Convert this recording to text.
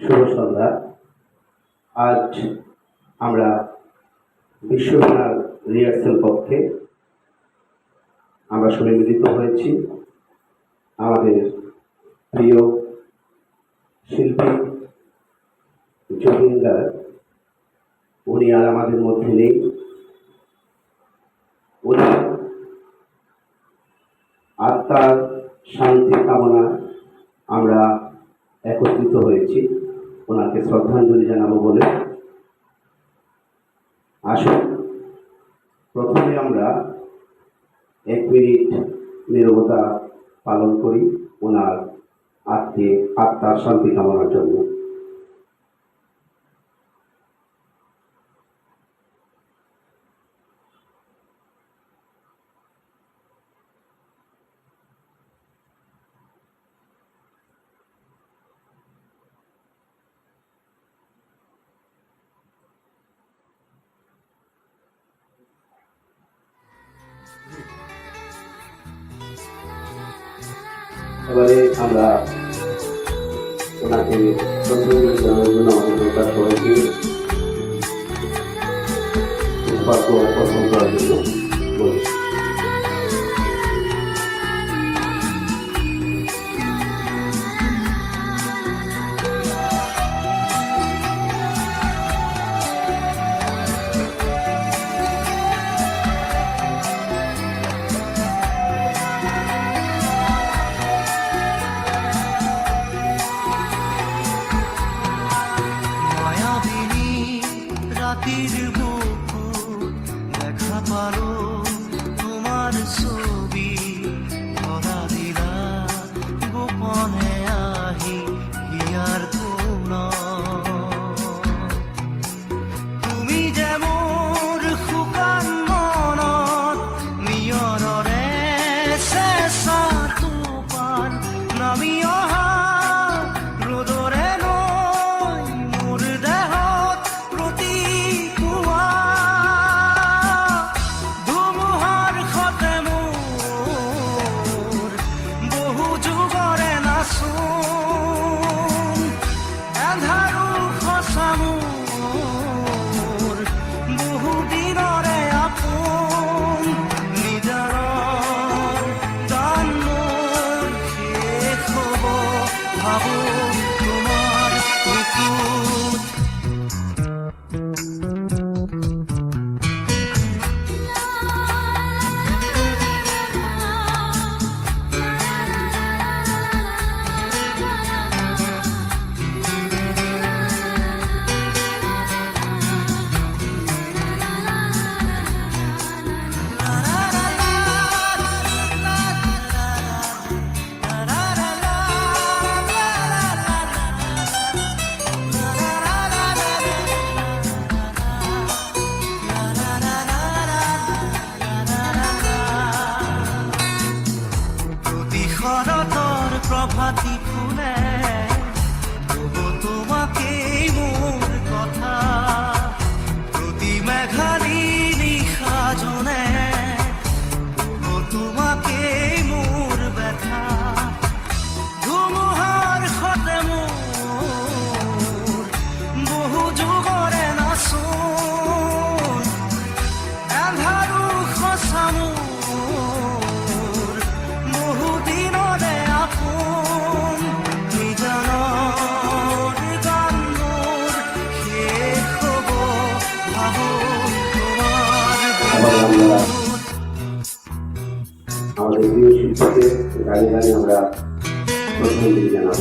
শুভ সন্ধ্যা আজ আমরা বিশ্বনাথ রিহার্সেল পক্ষে আমরা সবাই হয়েছি। আমাদের প্রিয় শিল্পী জমিনদার উনি আর আমাদের মধ্যে নেই। উনি আত্মার শান্তি কামনা আমরা একত্রিত হয়েছি। ওনাকে শ্রদ্ধাঞ্জলি জানাব বলে। আসুন, প্রথমে আমরা এক মিনিট নীরবতা পালন করি ওনার আত্মে আত্মার শান্তি কামনার জন্য। আমরা ওনাকে শ্রদ্ধাঞ্জলি জানানোর জন্য আমাদের নেতা সবাইকে পুষ্পার্ঘ অর্পণ করার জন্য বলি tomorrow. শরতর প্রভাতি ফুলে। আমাদের প্রিয় শিল্পীকে গানে গানে আমরা শ্রদ্ধাঞ্জলি জানাব।